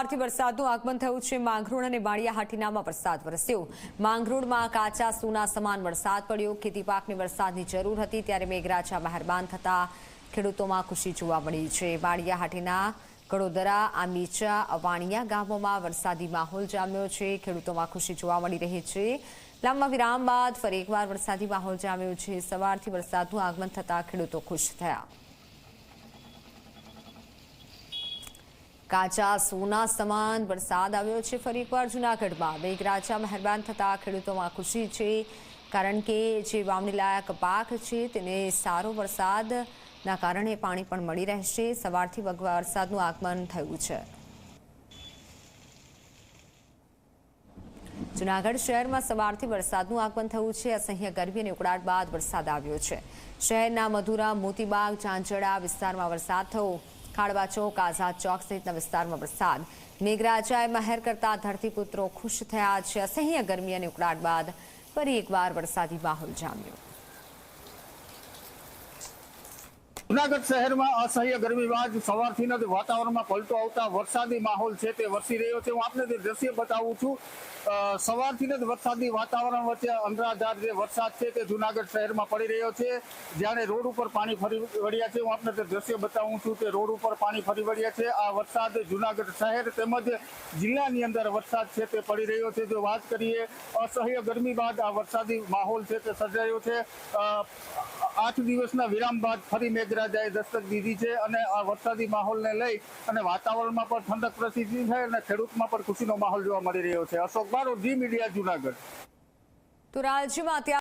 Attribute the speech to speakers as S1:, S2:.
S1: સવારથી વરસાદનું આગમન થયું છે. માંગરોળ અને બાળિયા હાટીનામાં વરસાદ વરસ્યો. માંગરોળમાં કાચા સુના સમાન વરસાદ પડ્યો. ખેતી પાકને વરસાદની જરૂર હતી ત્યારે મેઘરાજા મહેરબાન થતા ખેડૂતોમાં ખુશી જોવા મળી છે. વાણિયાહાટીના કડોદરા, આમીચા, અવાણિયા ગામોમાં વરસાદી માહોલ જામ્યો છે. ખેડૂતોમાં ખુશી જોવા મળી રહી છે. લાંબા વિરામ બાદ ફરી એકવાર વરસાદી માહોલ જામ્યો છે. સવારથી વરસાદનું આગમન થતા ખેડૂતો ખુશ થયા. કાચા સોના સમાન વરસાદ આવ્યો છે ફરી એકવાર જૂનાગઢમાં. મેઘરાજા મહેરબાન થતા ખેડૂતોમાં ખુશી છે, કારણ કે જે વાવણી લાયક પાક છે તેને સારો વરસાદના કારણે પાણી પણ મળી રહેશે. સવારથી વગવા વરસાદનું આગમન થયું છે. જૂનાગઢ શહેરમાં સવારથી વરસાદનું આગમન થયું છે. અસહ્ય ગરમી અને ઉકળાટ બાદ વરસાદ આવ્યો છે. શહેરના મધુરા, મોતીબાગ ચાંચડા વિસ્તારમાં વરસાદ થયો. ખાડવા ચોક, આઝાદ ચોક સહિતના વિસ્તારમાં વરસાદ. મેઘરાજાએ મહેર કરતા ધરતીપુત્રો ખુશ થયા છે. અસહ્ય ગરમી અને ઉકળાટ બાદ ફરી એકવાર વરસાદી માહોલ જામ્યો.
S2: જુનાગઢ શહેરમાં અસહ્ય ગરમી બાદ સવારથી જ વાતાવરણમાં પલટો આવતા વરસાદી માહોલ છે તે વરસી રહ્યો છે. હું આપને તે દ્રશ્ય બતાવું છું સવારથી જ વરસાદી વાતાવરણ વચ્ચે અંધરાધાર જે વરસાદ છે તે જુનાગઢ શહેરમાં પડી રહ્યો છે. જ્યારે રોડ ઉપર પાણી ફરી વળ્યા છે. હું આપને તે દ્રશ્ય બતાવું છું કે રોડ ઉપર પાણી ફરી વળ્યા છે. આ વરસાદ જુનાગઢ શહેર તેમજ જિલ્લાની અંદર વરસાદ છે તે પડી રહ્યો છે. જો વાત કરીએ, અસહ્ય ગરમી બાદ આ વરસાદી માહોલ છે તે સર્જાયો છે. આઠ દિવસના વિરામ બાદ ફરી મેઘરાજાએ દસ્તક દીધી છે અને આ વરસાદી માહોલને લઈ અને વાતાવરણમાં પણ ઠંડક પ્રસિદ્ધિ છે અને ખેડૂતમાં પણ ખુશીનો માહોલ જોવા મળી રહ્યો છે. અશોક બારો જી મીડિયા, જુનાગઢ.
S1: તો રાજ્યમાં